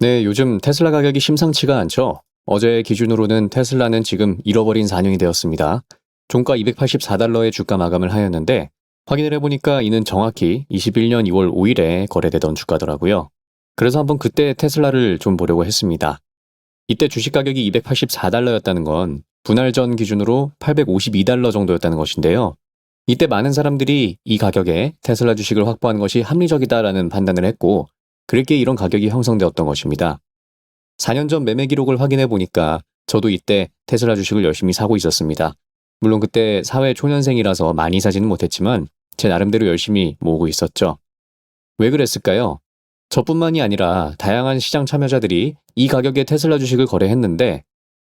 네, 요즘 테슬라 가격이 심상치가 않죠. 어제 기준으로는 테슬라는 지금 잃어버린 4년이 되었습니다. 종가 284달러의 주가 마감을 하였는데 확인을 해보니까 이는 정확히 21년 2월 5일에 거래되던 주가더라고요. 그래서 한번 그때 테슬라를 좀 보려고 했습니다. 이때 주식 가격이 284달러였다는 건 분할 전 기준으로 852달러 정도였다는 것인데요. 이때 많은 사람들이 이 가격에 테슬라 주식을 확보하는 것이 합리적이다라는 판단을 했고 그렇게 이런 가격이 형성되었던 것입니다. 4년 전 매매 기록을 확인해 보니까 저도 이때 테슬라 주식을 열심히 사고 있었습니다. 물론 그때 사회 초년생이라서 많이 사지는 못했지만 제 나름대로 열심히 모으고 있었죠. 왜 그랬을까요? 저뿐만이 아니라 다양한 시장 참여자들이 이 가격에 테슬라 주식을 거래했는데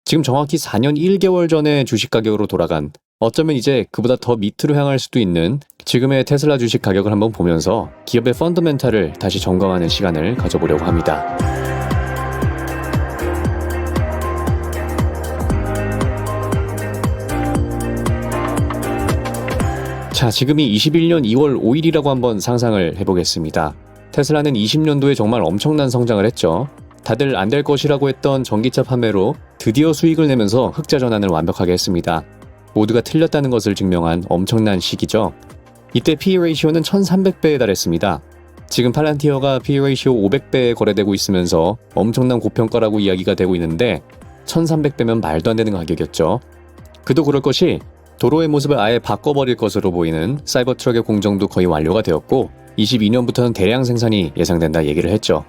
지금 정확히 4년 1개월 전에 주식 가격으로 돌아간 어쩌면 이제 그보다 더 밑으로 향할 수도 있는 지금의 테슬라 주식 가격을 한번 보면서 기업의 펀더멘탈을 다시 점검하는 시간을 가져보려고 합니다. 자, 지금이 21년 2월 5일이라고 한번 상상을 해보겠습니다. 테슬라는 20년도에 정말 엄청난 성장을 했죠. 다들 안 될 것이라고 했던 전기차 판매로 드디어 수익을 내면서 흑자 전환을 완벽하게 했습니다. 모두가 틀렸다는 것을 증명한 엄청난 시기죠. 이때 PE 레이시오는 1300배에 달했습니다. 지금 팔란티어가 PE 레이시오 500배에 거래되고 있으면서 엄청난 고평가라고 이야기가 되고 있는데 1300배면 말도 안 되는 가격이었죠. 그도 그럴 것이 도로의 모습을 아예 바꿔버릴 것으로 보이는 사이버 트럭의 공정도 거의 완료가 되었고 22년부터는 대량 생산이 예상된다 얘기를 했죠.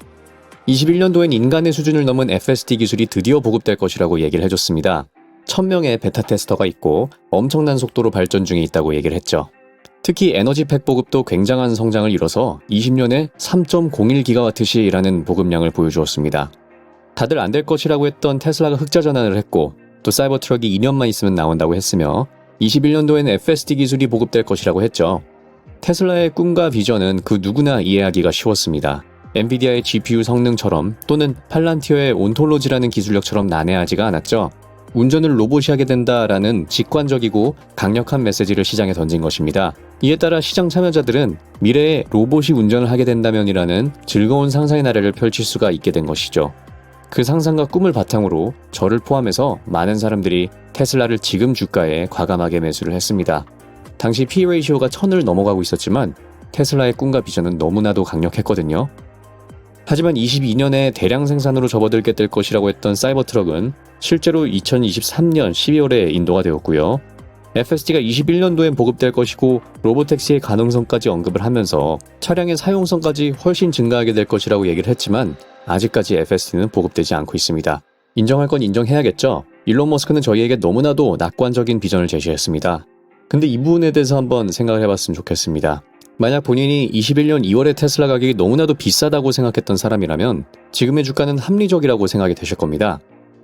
21년도엔 인간의 수준을 넘은 FSD 기술이 드디어 보급될 것이라고 얘기를 해줬습니다. 1000명의 베타 테스터가 있고 엄청난 속도로 발전 중에 있다고 얘기를 했죠. 특히 에너지팩 보급도 굉장한 성장을 이뤄서 20년에 3.01GWh라는 보급량을 보여주었습니다. 다들 안 될 것이라고 했던 테슬라가 흑자 전환을 했고 또 사이버 트럭이 2년만 있으면 나온다고 했으며 21년도에는 FSD 기술이 보급될 것이라고 했죠. 테슬라의 꿈과 비전은 그 누구나 이해하기가 쉬웠습니다. 엔비디아의 GPU 성능처럼 또는 팔란티어의 온톨로지라는 기술력처럼 난해하지가 않았죠. 운전을 로봇이 하게 된다라는 직관적이고 강력한 메시지를 시장에 던진 것입니다. 이에 따라 시장 참여자들은 미래에 로봇이 운전을 하게 된다면이라는 즐거운 상상의 나래를 펼칠 수가 있게 된 것이죠. 그 상상과 꿈을 바탕으로 저를 포함해서 많은 사람들이 테슬라를 지금 주가에 과감하게 매수를 했습니다. 당시 P 레이시오가 1000을 넘어가고 있었지만 테슬라의 꿈과 비전은 너무나도 강력했거든요. 하지만 22년에 대량 생산으로 접어들게 될 것이라고 했던 사이버 트럭은 실제로 2023년 12월에 인도가 되었고요. FSD가 21년도엔 보급될 것이고 로보택시의 가능성까지 언급을 하면서 차량의 사용성까지 훨씬 증가하게 될 것이라고 얘기를 했지만 아직까지 FSD는 보급되지 않고 있습니다. 인정할 건 인정해야겠죠. 일론 머스크는 저희에게 너무나도 낙관적인 비전을 제시했습니다. 근데 이 부분에 대해서 한번 생각을 해봤으면 좋겠습니다. 만약 본인이 21년 2월에 테슬라 가격이 너무나도 비싸다고 생각했던 사람이라면 지금의 주가는 합리적이라고 생각이 되실 겁니다.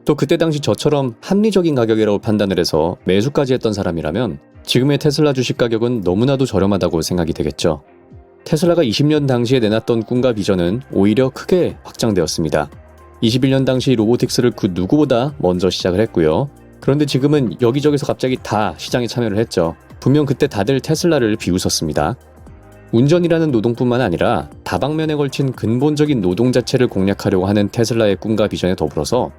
또 그때 당시 저처럼 합리적인 가격이라고 판단을 해서 매수까지 했던 사람이라면 지금의 테슬라 주식 가격은 너무나도 저렴하다고 생각이 되겠죠. 테슬라가 20년 당시에 내놨던 꿈과 비전은 오히려 크게 확장되었습니다. 21년 당시 로보틱스를 그 누구보다 먼저 시작을 했고요. 그런데 지금은 여기저기서 갑자기 다 시장에 참여를 했죠. 분명 그때 다들 테슬라를 비웃었습니다. 운전이라는 노동뿐만 아니라 다방면에 걸친 근본적인 노동 자체를 공략하려고 하는 테슬라의 꿈과 비전에 더불어서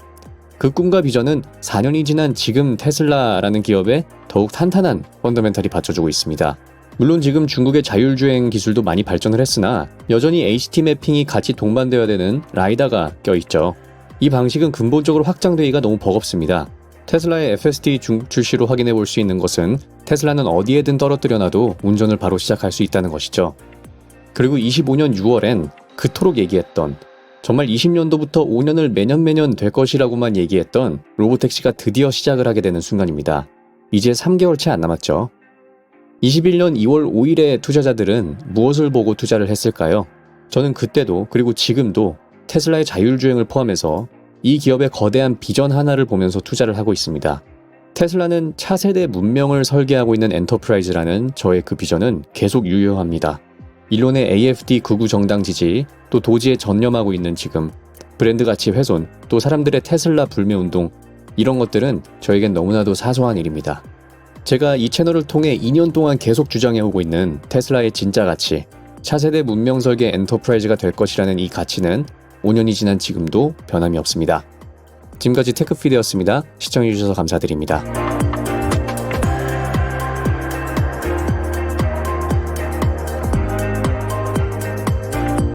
그 꿈과 비전은 4년이 지난 지금 테슬라라는 기업에 더욱 탄탄한 펀더멘탈이 받쳐주고 있습니다. 물론 지금 중국의 자율주행 기술도 많이 발전을 했으나 여전히 HT 매핑이 같이 동반되어야 되는 라이다가 껴있죠. 이 방식은 근본적으로 확장되기가 너무 버겁습니다. 테슬라의 FSD 중국 출시로 확인해 볼 수 있는 것은 테슬라는 어디에든 떨어뜨려 놔도 운전을 바로 시작할 수 있다는 것이죠. 그리고 25년 6월엔 그토록 얘기했던 정말 20년도부터 5년을 매년 매년 될 것이라고만 얘기했던 로보택시가 드디어 시작을 하게 되는 순간입니다. 이제 3개월 채 안 남았죠. 21년 2월 5일에 투자자들은 무엇을 보고 투자를 했을까요? 저는 그때도 그리고 지금도 테슬라의 자율주행을 포함해서 이 기업의 거대한 비전 하나를 보면서 투자를 하고 있습니다. 테슬라는 차세대 문명을 설계하고 있는 엔터프라이즈라는 저의 그 비전은 계속 유효합니다. 일론의 AFD 극우 정당 지지, 또 도지에 전념하고 있는 지금, 브랜드 가치 훼손, 또 사람들의 테슬라 불매 운동, 이런 것들은 저에겐 너무나도 사소한 일입니다. 제가 이 채널을 통해 2년 동안 계속 주장해오고 있는 테슬라의 진짜 가치, 차세대 문명 설계 엔터프라이즈가 될 것이라는 이 가치는 5년이 지난 지금도 변함이 없습니다. 지금까지 테크피디였습니다. 시청해주셔서 감사드립니다.